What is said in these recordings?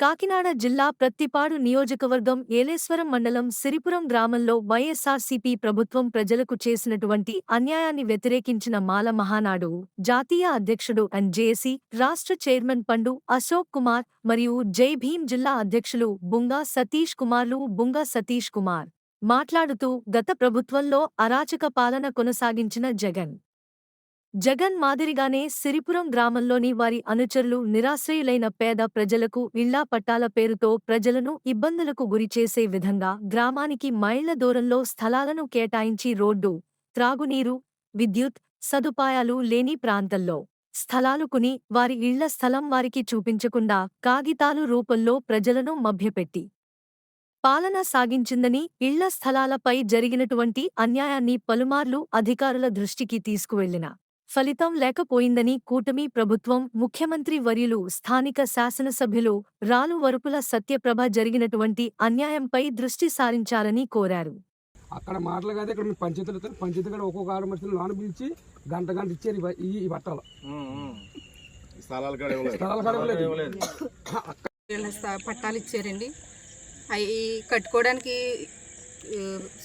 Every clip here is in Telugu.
కాకినాడ జిల్లా ప్రత్తిపాడు నియోజకవర్గం ఏలేశ్వరం మండలం సిరిపురం గ్రామంలో వైఎస్ఆర్సీపీ ప్రభుత్వం ప్రజలకు చేసినటువంటి అన్యాయాన్ని వ్యతిరేకించిన మాల మహానాడు జాతీయ అధ్యక్షుడు అండ్ జేఏసీ రాష్ట్ర చైర్మన్ పండు అశోక్ కుమార్ మరియు జై భీం జిల్లా అధ్యక్షులు బుంగా సతీష్ కుమార్లు బుంగా సతీష్ కుమార్. మాట్లాడుతూ గత ప్రభుత్వంలో అరాచక పాలన కొనసాగించిన జగన్. జగన్ మాదిరిగానే సిరిపురం గ్రామంలోని వారి అనుచరులు నిరాశ్రయులైన పేద ప్రజలకు ఇళ్ళా పట్టాల పేరుతో ప్రజలను ఇబ్బందులకు గురిచేసే విధంగా గ్రామానికి మైళ్ళ దూరంలో స్థలాలను కేటాయించి రోడ్డు త్రాగునీరు విద్యుత్ సదుపాయాలు లేని ప్రాంతంలో స్థలాలు కొని వారి ఇళ్ళ స్థలం వారికి చూపించకుండా కాగితాలు రూపంలో ప్రజలను మభ్యపెట్టి పాలన సాగించిందని ఇళ్ళ స్థలాలపై జరిగినటువంటి అన్యాయాన్ని పలుమార్లు అధికారుల దృష్టికి తీసుకువెళ్ళిన ఫలితం లేకపోయిందని కూటమి ప్రభుత్వం ముఖ్యమంత్రి వర్యులు స్థానిక శాసనసభ్యులు రాలు వరుపుల సత్యప్రభ జరిగినటువంటి అన్యాయంపై దృష్టి సారించాలని కోరారు. అక్కడ మాటలు కాదు ఇక్కడ మీ పంచాయతీలు పంచాయతీ కూడా ఒక్కొక్క ఆరు మనుషులు లోన పిలిచి గంట గంట ఇచ్చారు ఈ ఈ బట్టలు పట్టాలు ఇచ్చారండి. అవి కట్టుకోవడానికి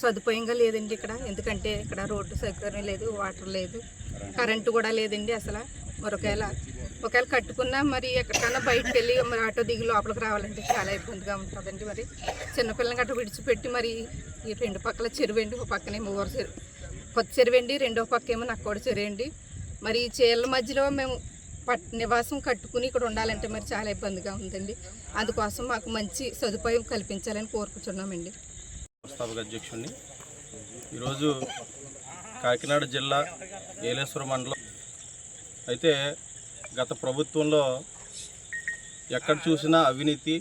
సదుపాయంగా లేదండి ఇక్కడ. ఎందుకంటే ఇక్కడ రోడ్డు సౌకర్యం లేదు వాటర్ లేదు కరెంటు కూడా లేదండి అసలు. మరి ఒకవేళ ఒకవేళ కట్టుకున్నా మరి ఎక్కడికన్నా బయటకు వెళ్ళి మరి ఆటో దిగి లోపలికి రావాలంటే చాలా ఇబ్బందిగా ఉంటుందండి మరి. చిన్నపిల్లలకి అట్లా విడిచిపెట్టి మరి ఈ రెండు పక్కల చెరువు అండి ఒక పక్కనేమో ఊర చెరువు కొత్త చెరువు అండి రెండో పక్క ఏమో నక్కోడ చెరువండి. మరి ఈ చీరల మధ్యలో మేము పట్ నివాసం కట్టుకుని ఇక్కడ ఉండాలంటే మరి చాలా ఇబ్బందిగా ఉందండి. అందుకోసం మాకు మంచి సదుపాయం కల్పించాలని కోరుకుంటున్నామండి. వ్యవస్థాపక అధ్యక్షుడిని ఈరోజు కాకినాడ జిల్లా ఏలేశ్వర మండలం. అయితే గత ప్రభుత్వంలో ఎక్కడ చూసినా అవినీతి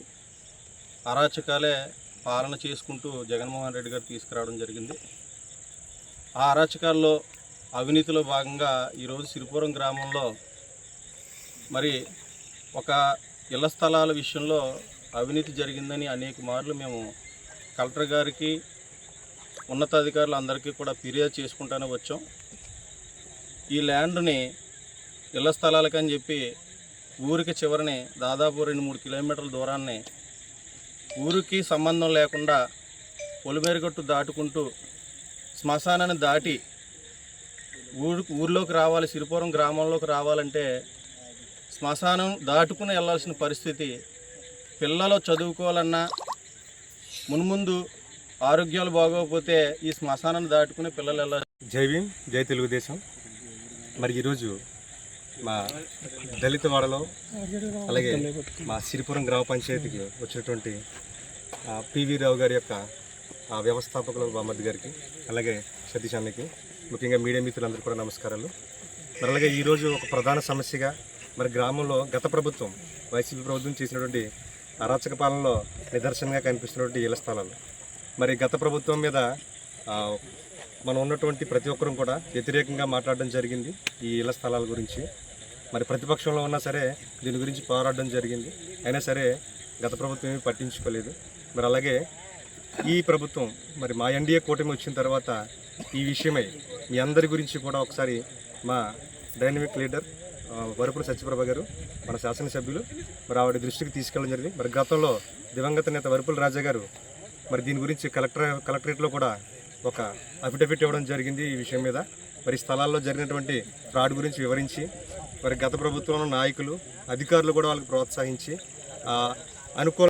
అరాచకాలే పాలన చేసుకుంటూ జగన్మోహన్ రెడ్డి గారు తీసుకురావడం జరిగింది. ఆ అరాచకాల్లో అవినీతిలో భాగంగా ఈరోజు సిరిపురం గ్రామంలో మరి ఒక ఇళ్ళ స్థలాల విషయంలో అవినీతి జరిగిందని అనేక మార్లు మేము కలెక్టర్ గారికి ఉన్నతాధికారులు అందరికీ కూడా ఫిర్యాదు చేసుకుంటానే వచ్చాం. ఈ ల్యాండ్ని ఇళ్ళ స్థలాలకని చెప్పి ఊరికి చివరిని దాదాపు రెండు మూడు కిలోమీటర్ల దూరాన్ని ఊరికి సంబంధం లేకుండా పొలిమేరుగట్టు దాటుకుంటూ శ్మశానాన్ని దాటి ఊరు ఊర్లోకి రావాలి సిరిపురం గ్రామంలోకి రావాలంటే శ్మశానం దాటుకుని వెళ్ళాల్సిన పరిస్థితి పిల్లలు చదువుకోవాలన్నా మున్ముందు ఆరోగ్యాలు బాగోకపోతే ఈ శ్మశానాన్ని దాటుకుని పిల్లలు ఎలా? జై భీమ్ జై తెలుగుదేశం. మరి ఈరోజు మా దళిత వాడలో అలాగే మా సిరిపురం గ్రామ పంచాయతీకి వచ్చినటువంటి పివి రావు గారి యొక్క వ్యవస్థాపకులు బామర్ది గారికి అలాగే సతీష్ అన్నకి ముఖ్యంగా మీడియా మిత్రులందరూ కూడా నమస్కారాలు. మరి అలాగే ఈరోజు ఒక ప్రధాన సమస్యగా మరి గ్రామంలో గత ప్రభుత్వం వైసీపీ ప్రభుత్వం చేసినటువంటి అరాచక పాలనలో నిదర్శనంగా కనిపిస్తున్నటువంటి ఇళ్ళ స్థలాలు. మరి గత ప్రభుత్వం మీద మనం ఉన్నటువంటి ప్రతి ఒక్కరూ కూడా వ్యతిరేకంగా మాట్లాడడం జరిగింది ఈ ఇళ్ళ స్థలాల గురించి. మరి ప్రతిపక్షంలో ఉన్నా సరే దీని గురించి పోరాడడం జరిగింది. అయినా సరే గత ప్రభుత్వం ఏమీ పట్టించుకోలేదు. మరి అలాగే ఈ ప్రభుత్వం మరి మా ఎన్డీఏ కూటమి వచ్చిన తర్వాత ఈ విషయమై మీ అందరి గురించి కూడా ఒకసారి మా డైనమిక్ లీడర్ వరపుల సత్యప్రభ గారు మన శాసనసభ్యులు మరి ఆవిడ దృష్టికి తీసుకెళ్ళడం జరిగింది. మరి గతంలో దివంగత నేత వరపుల రాజా గారు మరి దీని గురించి కలెక్టర్ కలెక్టరేట్లో కూడా ఒక అఫిడవిట్ ఇవ్వడం జరిగింది ఈ విషయం మీద. మరి స్థలాల్లో జరిగినటువంటి ఫ్రాడ్ గురించి వివరించి మరి గత ప్రభుత్వంలో నాయకులు అధికారులు కూడా వాళ్ళకి ప్రోత్సహించి అనుకూల